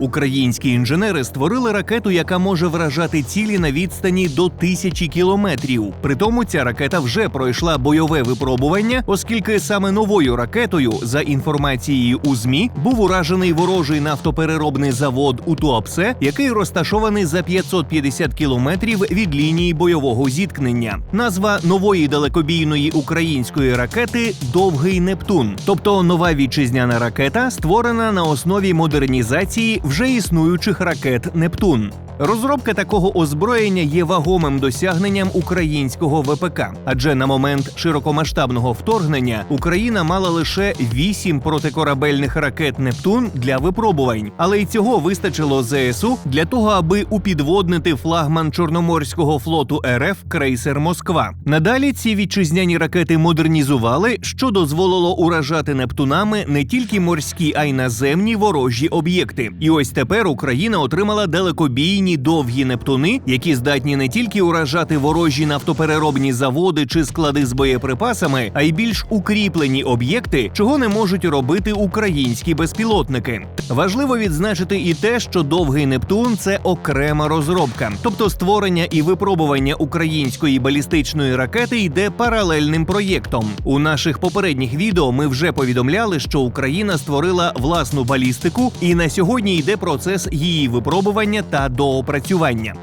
Українські інженери створили ракету, яка може вражати цілі на відстані до тисячі кілометрів. Притому ця ракета вже пройшла бойове випробування, оскільки саме новою ракетою, за інформацією у змі, був уражений ворожий нафтопереробний завод у Туапсе, який розташований за 550 кілометрів від лінії бойового зіткнення. Назва нової далекобійної української ракети Довгий Нептун, тобто нова вітчизняна ракета, створена на основі модернізації вже існуючих ракет Нептун. Розробка такого озброєння є вагомим досягненням українського ВПК, адже на момент широкомасштабного вторгнення Україна мала лише вісім протикорабельних ракет Нептун для випробувань, але й цього вистачило ЗСУ для того, аби упідводнити флагман Чорноморського флоту РФ крейсер Москва. Надалі ці вітчизняні ракети модернізували, що дозволило уражати Нептунами не тільки морські, а й наземні ворожі об'єкти. І ось тепер Україна отримала далекобійні довгі Нептуни, які здатні не тільки уражати ворожі нафтопереробні заводи чи склади з боєприпасами, а й більш укріплені об'єкти, чого не можуть робити українські безпілотники. Важливо відзначити і те, що довгий Нептун це окрема розробка, тобто створення і випробування української балістичної ракети йде паралельним проєктом. У наших попередніх відео ми вже повідомляли, що Україна створила власну балістику, і на сьогодні йде процес її випробування та доопрацювання.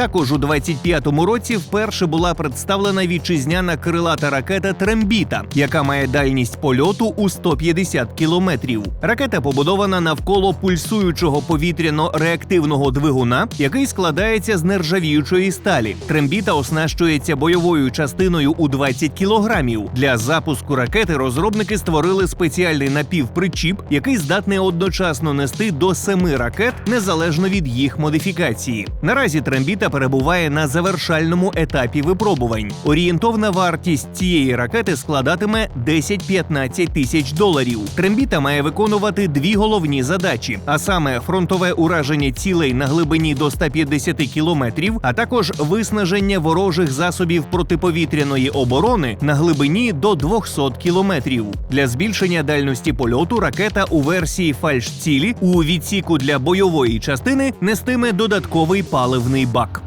Також у 25-му році вперше була представлена вітчизняна крилата ракета Трембіта, яка має дальність польоту у 150 кілометрів. Ракета побудована навколо пульсуючого повітряно-реактивного двигуна, який складається з нержавіючої сталі. Трембіта оснащується бойовою частиною у 20 кілограмів. Для запуску ракети розробники створили спеціальний напівпричіп, який здатний одночасно нести до семи ракет незалежно від їх модифікації. Наразі Трембіта перебуває на завершальному етапі випробувань. Орієнтовна вартість цієї ракети складатиме 10-15 тисяч доларів. Трембіта має виконувати дві головні задачі: а саме фронтове ураження цілей на глибині до 150 кілометрів, а також виснаження ворожих засобів протиповітряної оборони на глибині до 200 кілометрів. Для збільшення дальності польоту ракета у версії фальш-цілі у відсіку для бойової частини нестиме додатковий паливний бак.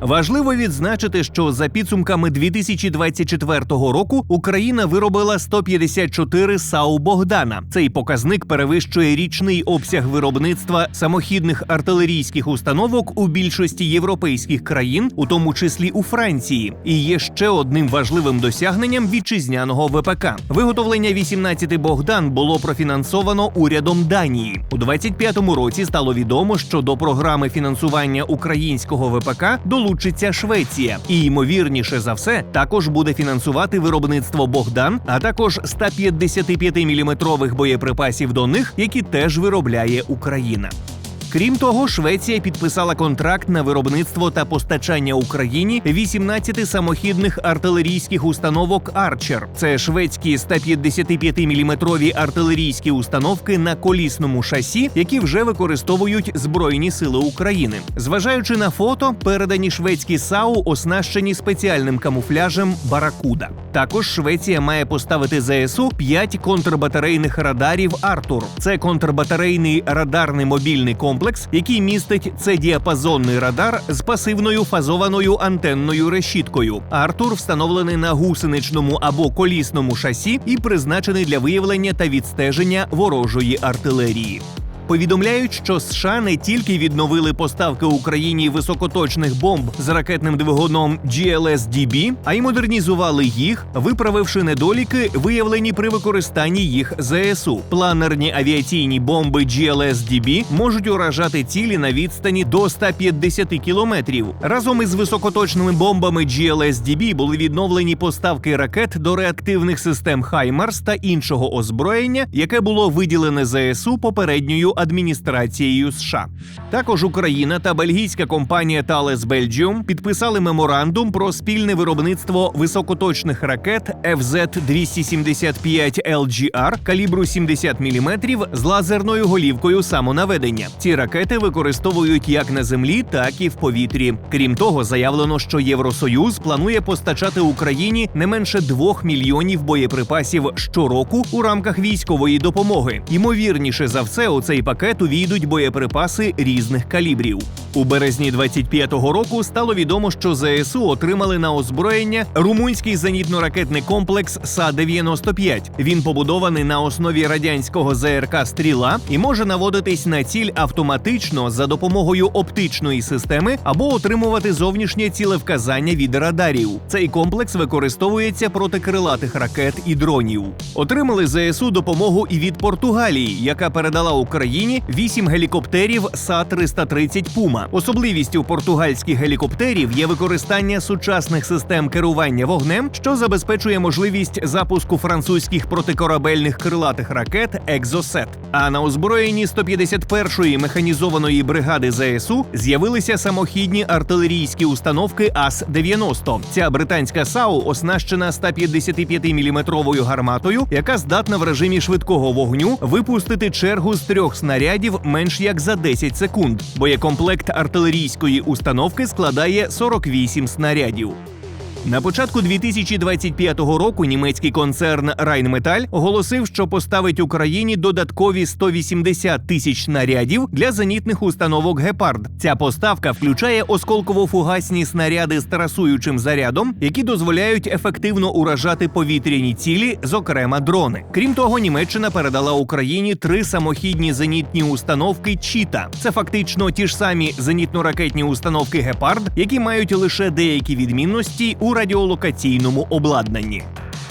Важливо відзначити, що за підсумками 2024 року Україна виробила 154 САУ Богдана. Цей показник перевищує річний обсяг виробництва самохідних артилерійських установок у більшості європейських країн, у тому числі у Франції, і є ще одним важливим досягненням вітчизняного ВПК. Виготовлення 18 Богдан було профінансовано урядом Данії. У 25-му році стало відомо, що до програми фінансування українського ВПК долучиться Швеція, і ймовірніше за все також буде фінансувати виробництво Богдан, а також 155-мм боєприпасів до них, які теж виробляє Україна. Крім того, Швеція підписала контракт на виробництво та постачання Україні 18 самохідних артилерійських установок Арчер. Це шведські 155-мм артилерійські установки на колісному шасі, які вже використовують Збройні сили України. Зважаючи на фото, передані шведські САУ оснащені спеціальним камуфляжем Баракуда. Також Швеція має поставити ЗСУ 5 контрбатарейних радарів Артур. Це контрбатарейний радарний мобільний комплекс, який містить це діапазонний радар з пасивною фазованою антенною решіткою. Артур встановлений на гусеничному або колісному шасі і призначений для виявлення та відстеження ворожої артилерії. Повідомляють, що США не тільки відновили поставки Україні високоточних бомб з ракетним двигуном GLSDB, а й модернізували їх, виправивши недоліки, виявлені при використанні їх ЗСУ. Планерні авіаційні бомби GLSDB можуть уражати цілі на відстані до 150 кілометрів. Разом із високоточними бомбами GLSDB були відновлені поставки ракет до реактивних систем Хаймарс та іншого озброєння, яке було виділене ЗСУ попередньою адміністрацією США. Також Україна та бельгійська компанія Thales Belgium підписали меморандум про спільне виробництво високоточних ракет FZ-275 LGR калібру 70 мм з лазерною голівкою самонаведення. Ці ракети використовують як на землі, так і в повітрі. Крім того, заявлено, що Євросоюз планує постачати Україні не менше 2 мільйонів боєприпасів щороку у рамках військової допомоги. Ймовірніше за все, у цей пакет увійдуть боєприпаси різних калібрів. У березні 25-го року стало відомо, що ЗСУ отримали на озброєння румунський зенітно-ракетний комплекс Са-95. Він побудований на основі радянського ЗРК Стріла і може наводитись на ціль автоматично за допомогою оптичної системи або отримувати зовнішнє цілевказання від радарів. Цей комплекс використовується проти крилатих ракет і дронів. Отримали ЗСУ допомогу і від Португалії, яка передала Україні вісім гелікоптерів Са-330 Пума. Особливістю португальських гелікоптерів є використання сучасних систем керування вогнем, що забезпечує можливість запуску французьких протикорабельних крилатих ракет Екзосет. А на озброєнні 151-ї механізованої бригади ЗСУ з'явилися самохідні артилерійські установки АС-90. Ця британська САУ оснащена 155-мм гарматою, яка здатна в режимі швидкого вогню випустити чергу з трьох снарядів менш як за 10 секунд. Боєкомплект артилерійської установки складає 48 снарядів. На початку 2025 року німецький концерн Rheinmetall оголосив, що поставить Україні додаткові 180 тисяч снарядів для зенітних установок Гепард. Ця поставка включає осколково-фугасні снаряди з трасуючим зарядом, які дозволяють ефективно уражати повітряні цілі, зокрема дрони. Крім того, Німеччина передала Україні три самохідні зенітні установки Чіта. Це фактично ті ж самі зенітно-ракетні установки Гепард, які мають лише деякі відмінності у радіолокаційному обладнанні.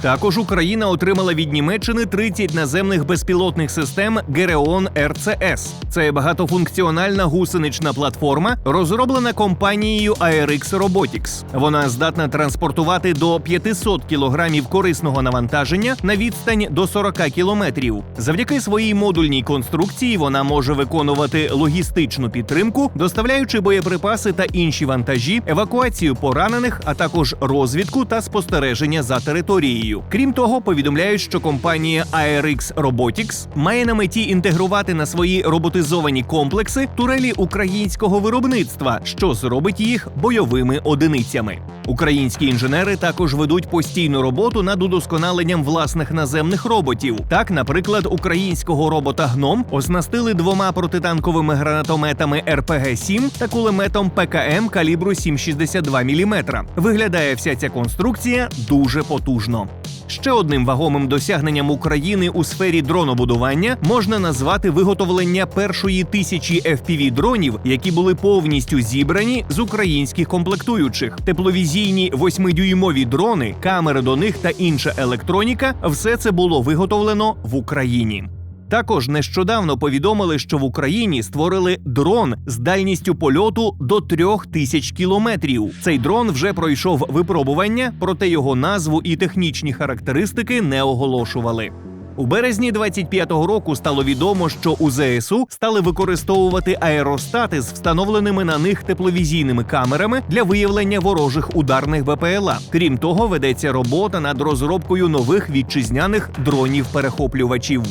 Також Україна отримала від Німеччини 30 наземних безпілотних систем Гереон РЦС. Це багатофункціональна гусенична платформа, розроблена компанією ARX Robotics. Вона здатна транспортувати до 500 кілограмів корисного навантаження на відстань до 40 кілометрів. Завдяки своїй модульній конструкції вона може виконувати логістичну підтримку, доставляючи боєприпаси та інші вантажі, евакуацію поранених, а також розвідку та спостереження за територією. Крім того, повідомляють, що компанія ARX Robotics має на меті інтегрувати на свої роботизовані комплекси турелі українського виробництва, що зробить їх бойовими одиницями. Українські інженери також ведуть постійну роботу над удосконаленням власних наземних роботів. Так, наприклад, українського робота гном оснастили двома протитанковими гранатометами РПГ-7 та кулеметом ПКМ калібру 7,62 мм. Виглядає вся ця конструкція дуже потужно. Ще одним вагомим досягненням України у сфері дронобудування можна назвати виготовлення першої тисячі fpv дронів, які були повністю зібрані з українських комплектуючих. Тепловізійні восьмидюймові дрони, камери до них та інша електроніка все це було виготовлено в Україні. Також нещодавно повідомили, що в Україні створили дрон з дальністю польоту до трьох тисяч кілометрів. Цей дрон вже пройшов випробування, проте його назву і технічні характеристики не оголошували. У березні 25-го року стало відомо, що у ЗСУ стали використовувати аеростати з встановленими на них тепловізійними камерами для виявлення ворожих ударних БПЛА. Крім того, ведеться робота над розробкою нових вітчизняних дронів-перехоплювачів.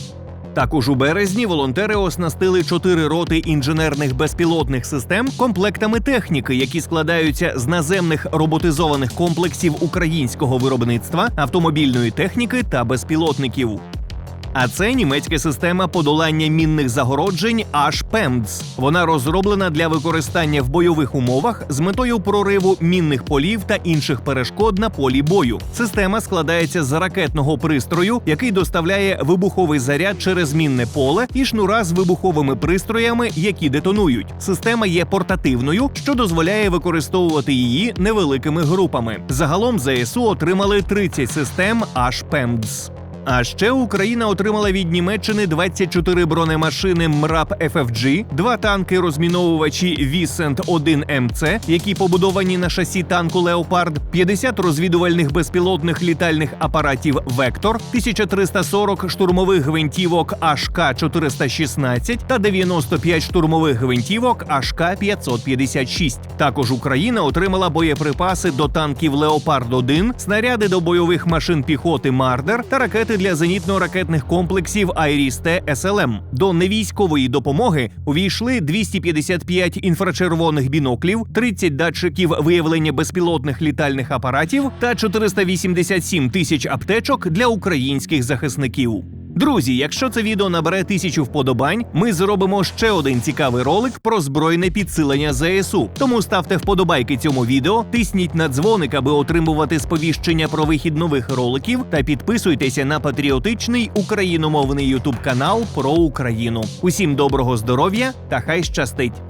Також у березні волонтери оснастили чотири роти інженерних безпілотних систем комплектами техніки, які складаються з наземних роботизованих комплексів українського виробництва, автомобільної техніки та безпілотників. А це німецька система подолання мінних загороджень HPEMDS. Вона розроблена для використання в бойових умовах з метою прориву мінних полів та інших перешкод на полі бою. Система складається з ракетного пристрою, який доставляє вибуховий заряд через мінне поле і шнура з вибуховими пристроями, які детонують. Система є портативною, що дозволяє використовувати її невеликими групами. Загалом ЗСУ отримали 30 систем HPEMDS. А ще Україна отримала від Німеччини 24 бронемашини МРАП FFG, два танки розміновувачі Вісент 1 МЦ, які побудовані на шасі танку Леопард, 50 розвідувальних безпілотних літальних апаратів Вектор, 1340 штурмових гвинтівок HK 416 та 95 штурмових гвинтівок HK 556. Також Україна отримала боєприпаси до танків Леопард 1 снаряди до бойових машин піхоти Мардер та для зенітно-ракетних комплексів Айрісте СЛМ. До невійськової допомоги увійшли 255 інфрачервоних біноклів, 30 датчиків виявлення безпілотних літальних апаратів та 487 тисяч аптечок для українських захисників. Друзі, якщо це відео набере тисячу вподобань, ми зробимо ще один цікавий ролик про збройне підсилення ЗСУ. Тому ставте вподобайки цьому відео, тисніть на дзвоник, аби отримувати сповіщення про вихід нових роликів, та підписуйтеся на патріотичний україномовний ютуб канал про Україну. Усім доброго здоров'я та хай щастить!